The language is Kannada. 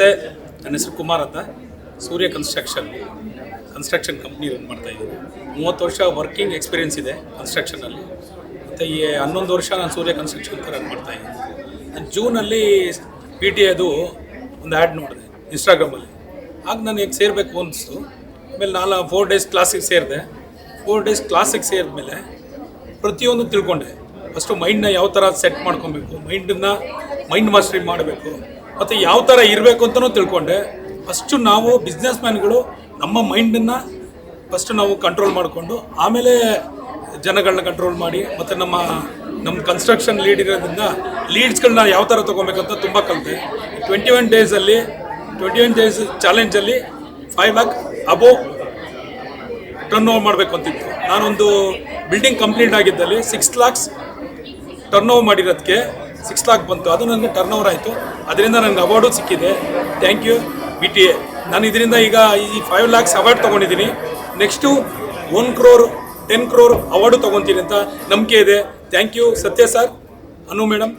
ನಮಸ್ತೆ. ನನ್ನ ಹೆಸರು ಕುಮಾರ್ ಅಂತ. Surya construction construction company run ಮಾಡ್ತಾ ಇದ್ದೀನಿ. ಮೂವತ್ತು ವರ್ಷ ವರ್ಕಿಂಗ್ ಎಕ್ಸ್ಪೀರಿಯೆನ್ಸ್ ಇದೆ ಕನ್ಸ್ಟ್ರಕ್ಷನಲ್ಲಿ ಮತ್ತು ಈ ಹನ್ನೊಂದು ವರ್ಷ ನಾನು ಸೂರ್ಯ ಕನ್ಸ್ಟ್ರಕ್ಷನ್ ಅಂತ ರನ್ ಮಾಡ್ತಾ ಇದ್ದೀನಿ. ನಾನು ಜೂನಲ್ಲಿ ಪಿ ಟಿ ಅದು ಒಂದು ಆ್ಯಡ್ ನೋಡಿದೆ ಇನ್ಸ್ಟಾಗ್ರಾಮಲ್ಲಿ ಆಗ ನಾನು ಹೇಗೆ ಸೇರಬೇಕು ಅನಿಸ್ತು ಆಮೇಲೆ ನಾಲ್ಕು ಫೋರ್ ಡೇಸ್ ಕ್ಲಾಸಿಗೆ ಸೇರಿದೆ. ಫೋರ್ ಡೇಸ್ ಕ್ಲಾಸಿಗೆ ಸೇರಿದ್ಮೇಲೆ ಪ್ರತಿಯೊಂದು ತಿಳ್ಕೊಂಡೆ. ಫಸ್ಟು ಮೈಂಡನ್ನ ಯಾವ ಥರ ಸೆಟ್ ಮಾಡ್ಕೊಬೇಕು? ಮೈಂಡನ್ನ ಮೈಂಡ್ ಮಾಸ್ಟ್ರಿ ಮಾಡಬೇಕು. ಮತ್ತು ಯಾವ ಥರ ಇರಬೇಕು ಅಂತಲೂ ತಿಳ್ಕೊಂಡೆ. ಫಸ್ಟು ನಾವು ಬಿಸ್ನೆಸ್ ಮ್ಯಾನ್ಗಳು ನಮ್ಮ ಮೈಂಡನ್ನು ಫಸ್ಟು ನಾವು ಕಂಟ್ರೋಲ್ ಮಾಡಿಕೊಂಡು, ಆಮೇಲೆ ಜನಗಳನ್ನ ಕಂಟ್ರೋಲ್ ಮಾಡಿ, ಮತ್ತು ನಮ್ಮ ನಮ್ಮ ಕನ್ಸ್ಟ್ರಕ್ಷನ್ ಲೀಡ್ ಇರೋದ್ರಿಂದ ಲೀಡ್ಸ್ಗಳನ್ನ ಯಾವ ಥರ ತೊಗೊಬೇಕಂತ ತುಂಬ ಕಲಿತೆ. ಟ್ವೆಂಟಿ ಒನ್ ಡೇಸಲ್ಲಿ twenty one days ಚಾಲೆಂಜಲ್ಲಿ five lakh above turn over ಮಾಡಬೇಕು ಅಂತಿತ್ತು. ನಾನೊಂದು ಬಿಲ್ಡಿಂಗ್ ಕಂಪ್ಲೀಟ್ ಆಗಿದ್ದಲ್ಲಿ ಸಿಕ್ಸ್ ಲ್ಯಾಕ್ಸ್ ಟರ್ನ್ ಓವರ್ ಮಾಡಿರೋದಕ್ಕೆ ಸಿಕ್ಸ್ ಲಾಕ್ ಬಂತು. ಅದು ನನಗೆ ಟರ್ನ್ ಓವರ್ ಆಯಿತು. ಅದರಿಂದ ನನಗೆ ಅವಾರ್ಡು ಸಿಕ್ಕಿದೆ. Thank you B T A ನಾನು ಇದರಿಂದ ಈಗ ಈ ಫೈವ್ ಲ್ಯಾಕ್ಸ್ ಅವಾರ್ಡ್ ತೊಗೊಂಡಿದ್ದೀನಿ. Next one crore ten crore award ತೊಗೊತೀನಿ ಅಂತ ನಂಬಿಕೆ ಇದೆ. Thank you Sathya sir Anu madam